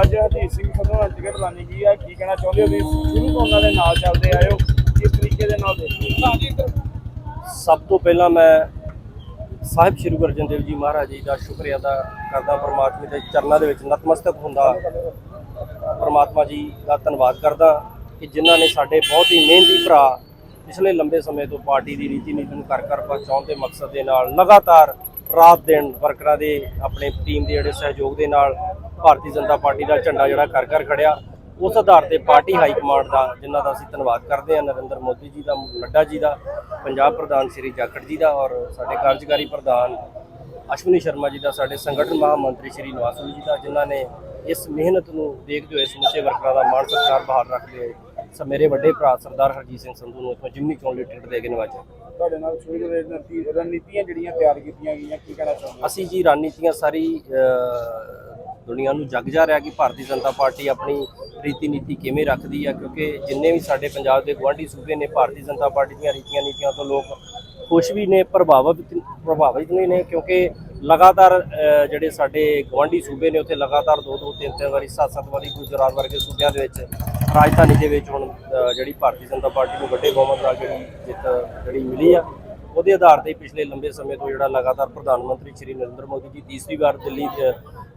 ਅੱਜ ਹਰਜੀਤ ਸਿੰਘ ਸੰਧੂ ਨਾਲ ਟਿਕਟ ਲਾਣੀ ਗਈ ਹੈ ਕੀ ਕਹਿਣਾ ਚਾਹੁੰਦੇ ਹੋ ਵੀ ਸ਼ੁਰੂ ਤੋਂ ਉਹਨਾਂ ਦੇ ਨਾਲ ਚੱਲਦੇ ਆਏ ਕਿਸ ਤਰੀਕੇ ਦੇ ਨਾਲ ਦੇਖਦੇ ਸਭ ਤੋਂ ਪਹਿਲਾਂ ਮੈਂ ਸਾਹਿਬ ਸ੍ਰੀ ਗੁਰੂ ਅਰਜਨ ਦੇਵ ਜੀ ਮਹਾਰਾਜ ਜੀ ਦਾ ਸ਼ੁਕਰੀਆ ਅਦਾ ਕਰਦਾ ਪਰਮਾਤਮਾ ਦੇ ਚਰਨਾਂ ਦੇ ਵਿੱਚ ਨਤਮਸਤਕ ਹੁੰਦਾ। ਪਰਮਾਤਮਾ ਜੀ ਦਾ ਧੰਨਵਾਦ ਕਰਦਾ ਕਿ ਜਿਨ੍ਹਾਂ ਨੇ ਸਾਡੇ ਬਹੁਤ ਹੀ ਮਿਹਨਤੀ ਭਰਾ ਪਿਛਲੇ ਲੰਬੇ ਸਮੇਂ ਤੋਂ ਪਾਰਟੀ ਦੀ ਰੀਤੀ ਨੀਤੀ ਨੂੰ ਕਰ ਕਰ ਪਹੁੰਚਾਉਣ ਦੇ ਮਕਸਦ ਦੇ ਨਾਲ ਲਗਾਤਾਰ ਰਾਤ ਦਿਨ ਵਰਕਰਾਂ ਦੇ, ਆਪਣੇ ਟੀਮ ਦੇ ਜਿਹੜੇ ਸਹਿਯੋਗ ਦੇ ਨਾਲ ਭਾਰਤੀ ਜਨਤਾ ਪਾਰਟੀ ਦਾ ਝੰਡਾ ਜਿਹੜਾ ਕਰ ਕਰ ਖੜਿਆ ਉਸ ਆਧਾਰ ਤੇ ਪਾਰਟੀ ਹਾਈ ਕਮਾਂਡ ਦਾ ਜਿਨ੍ਹਾਂ ਦਾ ਅਸੀਂ ਧੰਨਵਾਦ ਕਰਦੇ ਹਾਂ ਨਰਿੰਦਰ ਮੋਦੀ ਜੀ ਦਾ ਨੱਡਾ ਜੀ ਦਾ ਪੰਜਾਬ ਪ੍ਰਧਾਨ ਸ੍ਰੀ ਜਾਖੜ ਜੀ ਦਾ ਔਰ ਸਾਡੇ ਕਾਰਜਕਾਰੀ ਪ੍ਰਧਾਨ ਅਸ਼ਵਨੀ ਸ਼ਰਮਾ ਜੀ ਦਾ ਸਾਡੇ ਸੰਗਠਨ ਮਹਾਮੰਤਰੀ ਸ੍ਰੀ ਨਿਵਾਸੂ ਜੀ ਦਾ ਜਿਨ੍ਹਾਂ ਨੇ ਇਸ ਮਿਹਨਤ ਨੂੰ ਦੇਖਦੇ ਹੋਏ ਸਮੁੱਚੇ ਵਰਕਰਾਂ ਦਾ ਮਾਣ ਸਤਿਕਾਰ ਬਹਾਲ ਰੱਖਦੇ ਹੋਏ ਸ ਮੇਰੇ ਵੱਡੇ ਭਰਾ ਸਰਦਾਰ ਹਰਜੀਤ ਸਿੰਘ ਸੰਧੂ ਨੂੰ ਇਥੋਂ ਜਿਮਨੀ ਚੋਣ ਲਈ ਟਿਕਟ ਦੇ ਕੇ ਨਵਾਜਿਆ। ਤੁਹਾਡੇ ਨਾਲ ਰਣਨੀਤੀ ਰਣਨੀਤੀਆਂ ਜਿਹੜੀਆਂ ਤਿਆਰ ਕੀਤੀਆਂ ਗਈਆਂ ਕੀ ਕਹਿਣਾ ਚਾਹੁੰਦੇ ਅਸੀਂ ਜੀ ਰਣਨੀਤੀਆਂ ਸਾਰੀ ਦੁਨੀਆ ਨੂੰ ਜਗ ਜਾ ਰਿਹਾ ਕਿ ਭਾਰਤੀ ਜਨਤਾ ਪਾਰਟੀ ਆਪਣੀ ਰੀਤੀ ਨੀਤੀ ਕਿਵੇਂ ਰੱਖਦੀ ਆ, ਕਿਉਂਕਿ ਜਿੰਨੇ ਵੀ ਸਾਡੇ ਪੰਜਾਬ ਦੇ ਗੁਆਂਢੀ ਸੂਬੇ ਨੇ, ਭਾਰਤੀ ਜਨਤਾ ਪਾਰਟੀ ਦੀਆਂ ਰੀਤੀਆਂ ਨੀਤੀਆਂ ਤੋਂ ਲੋਕ ਖੁਸ਼ ਵੀ ਨੇ, ਪ੍ਰਭਾਵਿਤ ਪ੍ਰਭਾਵਿਤ ਵੀ ਨੇ, ਕਿਉਂਕਿ ਲਗਾਤਾਰ ਜਿਹੜੇ ਸਾਡੇ ਗੁਆਂਢੀ ਸੂਬੇ ਨੇ, ਉੱਥੇ ਲਗਾਤਾਰ ਦੋ ਦੋ ਤਿੰਨ ਤਿੰਨ ਵਾਰੀ ਸੱਤ ਸੱਤ ਵਾਰੀ ਗੁਜਰਾਤ ਵਰਗੇ ਸੂਬਿਆਂ ਦੇ ਵਿੱਚ, ਰਾਜਧਾਨੀ ਦੇ ਵਿੱਚ ਹੁਣ ਜਿਹੜੀ ਭਾਰਤੀ ਜਨਤਾ ਪਾਰਟੀ ਨੂੰ ਵੱਡੇ ਬਹੁਮਤ ਨਾਲ ਜਿਹੜੀ ਜਿੱਤ ਜਿਹੜੀ ਮਿਲੀ ਆ ਉਹਦੇ ਆਧਾਰ ਤੇ ਪਿਛਲੇ ਲੰਬੇ ਸਮੇਂ ਤੋਂ ਜਿਹੜਾ ਲਗਾਤਾਰ ਪ੍ਰਧਾਨ ਮੰਤਰੀ ਸ਼੍ਰੀ ਨਰਿੰਦਰ ਮੋਦੀ ਜੀ ਤੀਸਰੀ ਵਾਰ ਦਿੱਲੀ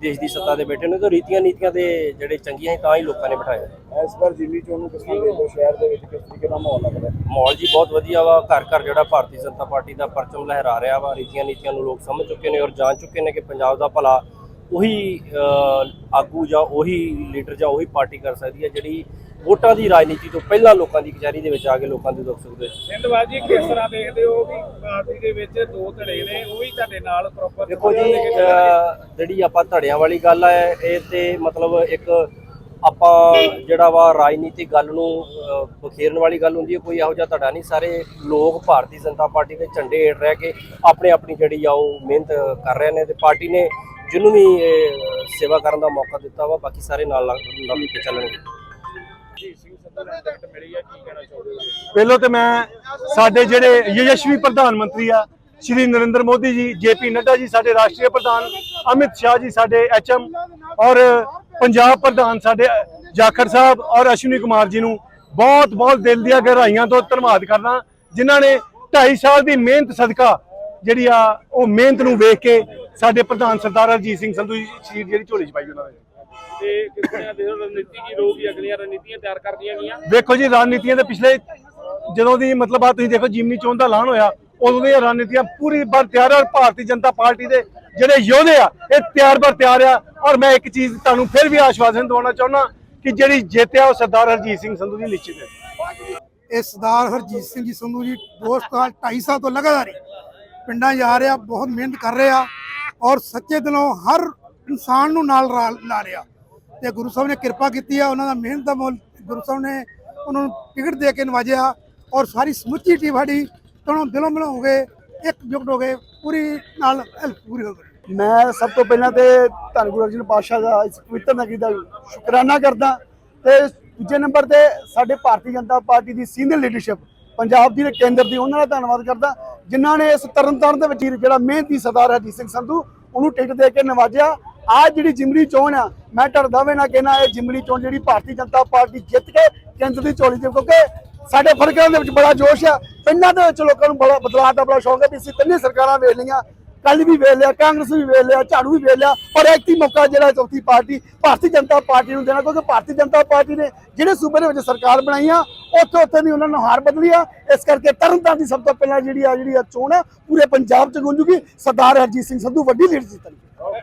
ਦੇਸ਼ ਦੀ ਸੱਤਾ ਤੇ ਬੈਠੇ ਨੇ ਤਾਂ ਰੀਤੀਆਂ ਨੀਤੀਆਂ ਦੇ ਜਿਹੜੇ ਚੰਗੀਆਂ ਸੀ ਤਾਂ ਹੀ ਲੋਕਾਂ ਨੇ ਬਿਠਾਇਆ ਇਸ ਵਾਰ ਜਿਮਨੀ ਚੋਣ ਨੂੰ ਕਿਸ ਹੋ ਸ਼ਹਿਰ ਦੇ ਵਿੱਚ ਕਿਸ ਤਰੀਕੇ ਦਾ ਮਾਹੌਲ ਲੱਗ ਰਿਹਾ ਮਾਹੌਲ ਜੀ ਬਹੁਤ ਵਧੀਆ ਵਾ ਘਰ ਘਰ ਜਿਹੜਾ ਭਾਰਤੀ ਜਨਤਾ ਪਾਰਟੀ ਦਾ ਪਰਚਮ ਲਹਿਰਾ ਰਿਹਾ ਵਾ ਰੀਤੀਆਂ ਨੀਤੀਆਂ ਨੂੰ ਲੋਕ ਸਮਝ ਚੁੱਕੇ ਨੇ ਔਰ ਜਾਣ ਚੁੱਕੇ ਨੇ ਕਿ ਪੰਜਾਬ ਦਾ ਭਲਾ ਉਹੀ ਆਗੂ ਜਾਂ ਉਹੀ ਲੀਡਰ ਜਾਂ ਉਹੀ ਪਾਰਟੀ ਕਰ ਸਕਦੀ ਹੈ ਜਿਹੜੀ ਵੋਟਾਂ ਦੀ ਰਾਜਨੀਤੀ ਤੋਂ ਪਹਿਲਾਂ ਲੋਕਾਂ ਦੀ ਕਚਹਿਰੀ ਦੇ ਵਿੱਚ ਆ ਕੇ ਲੋਕਾਂ ਦੇ ਦੁੱਖ ਸੁੱਖ ਦੇ ਸਿੰਧਵਾਲ ਜੀ ਕਿਸ ਤਰ੍ਹਾਂ ਦੇਖਦੇ ਹੋ ਵੀ ਪਾਰਟੀ ਦੇ ਵਿੱਚ ਦੋ ਧੜੇ ਨੇ ਉਹ ਵੀ ਤੁਹਾਡੇ ਨਾਲ ਪ੍ਰੋਪਰ ਦੇਖੋ ਜੀ ਜਿਹੜੀ ਆਪਾਂ ਧੜਿਆਂ ਵਾਲੀ ਗੱਲ ਹੈ ਇਹ ਤੇ ਮਤਲਬ ਇੱਕ ਆਪਾਂ ਜਿਹੜਾ ਵਾ ਰਾਜਨੀਤਿਕ ਗੱਲ ਨੂੰ ਬਖੇਰਨ ਵਾਲੀ ਗੱਲ ਹੁੰਦੀ ਹੈ ਕੋਈ ਇਹੋ ਜਿਹਾ ਧੜਾ ਨਹੀਂ। ਸਾਰੇ ਲੋਕ ਭਾਰਤੀ ਜਨਤਾ ਪਾਰਟੀ ਦੇ ਝੰਡੇ ਹੇਠ ਰਹਿ ਕੇ ਆਪਣੇ ਆਪਣੀ ਜਿਹੜੀ ਆ ਉਹ ਮਿਹਨਤ ਕਰ ਰਹੇ ਨੇ ਤੇ ਪਾਰਟੀ ਨੇ ਜਿਹਨੂੰ ਵੀ ਸੇਵਾ ਕਰਨ ਦਾ ਮੌਕਾ ਦਿੱਤਾ ਵਾ ਬਾਕੀ ਸਾਰੇ ਨਾਲ ਲੱਗ ਕੇ ਚੱਲਣਗੇ। ਜੀ ਸਿੰਘ ਸੰਧੂ ਨੂੰ ਟਿਕਟ ਮਿਲੀ ਹੈ, ਕੀ ਕਹਿਣਾ ਚਾਹੁੰਦੇ ਹੋ ਪਹਿਲਾਂ ਤੇ ਮੈਂ ਸਾਡੇ ਜਿਹੜੇ ਯਸ਼ਸਵੀ ਪ੍ਰਧਾਨ ਮੰਤਰੀ ਆ, ਸ਼੍ਰੀ ਨਰਿੰਦਰ ਮੋਦੀ ਜੀ, ਜੇਪੀ ਨੱਡਾ ਜੀ, ਸਾਡੇ ਰਾਸ਼ਟਰੀ ਪ੍ਰਧਾਨ, ਅਮਿਤ ਸ਼ਾਹ ਜੀ, ਸਾਡੇ ਐਚਐਮ ਔਰ ਪੰਜਾਬ ਪ੍ਰਧਾਨ ਸਾਡੇ ਜਾਖੜ ਸਾਹਿਬ ਔਰ ਅਸ਼ਵਨੀ ਕੁਮਾਰ ਜੀ ਨੂੰ ਬਹੁਤ ਬਹੁਤ ਦਿਲ ਦੀਆਂ ਗਹਿਰਾਈਆਂ ਤੋਂ ਧੰਨਵਾਦ ਕਰਦਾ। ਜਿਨ੍ਹਾਂ ਨੇ 2.5 ਸਾਲ ਦੀ ਮਿਹਨਤ ਸਦਕਾ ਜਿਹੜੀ ਆ, ਉਹ ਮਿਹਨਤ ਨੂੰ ਵੇਖ ਕੇ ਸਾਡੇ ਪ੍ਰਧਾਨ ਸਰਦਾਰ ਹਰਜੀਤ ਸਿੰਘ ਸੰਧੂ ਜੀ ਜਿਹੜੀ ਝੋਲੀ ਚ ਪਾਈ ਉਹਨਾਂ ਨੇ। ਤੇ ਕਿਸ ਤਰ੍ਹਾਂ ਦੇ ਰਣਨੀਤੀ ਕੀ ਰਹੂਗੀ ਅਗਲੀਆਂ ਰਣਨੀਤੀਆਂ ਤਿਆਰ ਕਰਦੀਆਂ ਗਈਆਂ। ਵੇਖੋ ਜੀ ਰਣਨੀਤੀਆਂ ਦੇ ਪਿਛਲੇ ਜਦੋਂ ਦੀ ਮਤਲਬ ਆ ਤੁਸੀਂ ਦੇਖੋ ਜਿਮਨੀ ਚੋਣ ਦਾ ਐਲਾਨ ਹੋਇਆ ਉਦੋਂ ਦੀਆਂ ਰਣਨੀਤੀਆਂ ਪੂਰੀ ਬਰ ਤਿਆਰ ਆ ਭਾਰਤੀ ਜਨਤਾ ਪਾਰਟੀ ਦੇ ਜਿਹੜੇ ਯੋਧੇ ਆ ਇਹ ਤਿਆਰ ਬਰ ਤਿਆਰ ਆ। ਔਰ ਮੈਂ ਇੱਕ ਚੀਜ਼ ਤੁਹਾਨੂੰ ਫਿਰ ਵੀ ਆਸ਼ਵਾਸਨ ਦਿਵਾਉਣਾ ਚਾਹੁੰਦਾ ਕਿ ਜਿਹੜੀ ਜਿੱਤ ਆ ਉਹ ਸਰਦਾਰ ਹਰਜੀਤ ਸਿੰਘ ਸੰਧੂ ਦੀ ਨਿਸ਼ਚਿਤ ਹੈ। ਇਹ ਸਰਦਾਰ ਹਰਜੀਤ ਸਿੰਘ ਜੀ ਸੰਧੂ ਜੀ ਦੋ ਸਾਲ 2.5 ਸਾਲ ਤੋਂ ਲਗਾਤਾਰ ਹੀ ਪਿੰਡਾਂ ਜਾ ਰਿਹਾ ਬਹੁਤ ਮਿਹਨਤ ਕਰ ਰਿਹਾ ਔਰ ਸੱਚੇ ਦਿਲੋਂ ਹਰ ਇਨਸਾਨ ਨੂੰ ਨਾਲ ਲਾ ਰਿਹਾ। ਤੇ ਗੁਰੂ ਸਾਹਿਬ ਨੇ ਕਿਰਪਾ ਕੀਤੀ ਆ, ਉਹਨਾਂ ਦਾ ਮਿਹਨਤ ਦਾ ਮੁੱਲ ਗੁਰੂ ਸਾਹਿਬ ਨੇ ਉਹਨਾਂ ਨੂੰ ਟਿਕਟ ਦੇ ਕੇ ਨਵਾਜਿਆ ਔਰ ਸਾਰੀ ਸਮੁੱਚੀ ਟੀਮ ਸਾਡੀ ਤੋਂ ਦਿਲੋਂ ਮਿਲੋਂ ਹੋ ਗਏ, ਇਕਜੁੱਟ ਹੋ ਗਏ, ਪੂਰੀ ਨਾਲ ਪੂਰੀ ਹੋ ਗਈ। ਮੈਂ ਸਭ ਤੋਂ ਪਹਿਲਾਂ ਤੇ ਧੰਨ ਗੁਰੂ ਅਰਜਨ ਪਾਤਸ਼ਾਹ ਦਾ ਇਸ ਪਵਿੱਤਰ ਨਗਰੀ ਦਾ ਸ਼ੁਕਰਾਨਾ ਕਰਦਾ ਤੇ ਦੂਜੇ ਨੰਬਰ ਤੇ ਸਾਡੇ ਭਾਰਤੀ ਜਨਤਾ ਪਾਰਟੀ ਦੀ ਸੀਨੀਅਰ ਲੀਡਰਸ਼ਿਪ ਪੰਜਾਬ ਦੀ ਤੇ ਕੇਂਦਰ ਦੀ, ਉਹਨਾਂ ਦਾ ਧੰਨਵਾਦ ਕਰਦਾ, ਜਿਨ੍ਹਾਂ ਨੇ ਇਸ ਤਰਨਤਾਰਨ ਦੇ ਵਿੱਚ ਜਿਹੜਾ ਮਿਹਨਤੀ ਸਰਦਾਰ ਹਰਜੀਤ ਸਿੰਘ ਸੰਧੂ, ਉਹਨੂੰ ਟਿਕਟ ਦੇ ਕੇ ਨਵਾਜਿਆ ਆ ਜਿਹੜੀ ਜਿਮਨੀ ਚੋਣ ਆ, ਮੈਂ ਡਰਦਾ ਵੇ ਨਾ ਕਹਿਣਾ, ਇਹ ਜਿਮਨੀ ਚੋਣ ਜਿਹੜੀ ਭਾਰਤੀ ਜਨਤਾ ਪਾਰਟੀ ਜਿੱਤ ਕੇ ਕੇਂਦਰ ਦੀ ਝੋਲੀ ਦੇ ਕਿਉਂਕਿ ਸਾਡੇ ਫਰਕਾਂ ਦੇ ਵਿੱਚ ਬੜਾ ਜੋਸ਼ ਆ। ਪਿੰਡਾਂ ਦੇ ਵਿੱਚ ਲੋਕਾਂ ਨੂੰ ਬੜਾ ਬਦਲਾਅ ਦਾ ਬੜਾ ਸ਼ੌਂਕ ਹੈ ਵੀ ਅਸੀਂ ਤਿੰਨੇ ਸਰਕਾਰਾਂ ਵੇਖ ਲਈਆਂ। ਕੱਲ ਵੀ ਵੇਖ ਲਿਆ, ਕਾਂਗਰਸ ਵੀ ਵੇਖ ਲਿਆ, ਝਾੜੂ ਵੀ ਵੇਖ ਲਿਆ, ਪਰ ਐਕਤੀ ਮੌਕਾ ਜਿਹੜਾ ਚੌਥੀ ਪਾਰਟੀ, ਭਾਰਤੀ ਜਨਤਾ ਪਾਰਟੀ ਨੂੰ ਦੇਣਾ, ਕਿਉਂਕਿ ਭਾਰਤੀ ਜਨਤਾ ਪਾਰਟੀ ਨੇ ਜਿਹੜੇ ਸੂਬੇ ਦੇ ਵਿੱਚ ਸਰਕਾਰ ਬਣਾਈ ਆ, ਉੱਥੇ ਉੱਥੇ ਦੀ ਉਹਨਾਂ ਨੂੰ ਹਾਰ ਬਦਲੀ ਆ। ਇਸ ਕਰਕੇ ਤਰਨਤਾਰਨ ਦੀ ਸਭ ਤੋਂ ਪਹਿਲਾਂ ਜਿਹੜੀ ਆ ਜਿਹੜੀ ਆ ਚੋਣ ਆ, ਪੂਰੇ ਪੰਜਾਬ 'ਚ ਗੂੰਜੂਗੀ। ਸਰਦਾਰ ਹਰਜੀਤ ਸਿੰਘ ਸੰਧੂ ਵੱਡੀ ਲੀਡ ਜਿੱਤਣਗੇ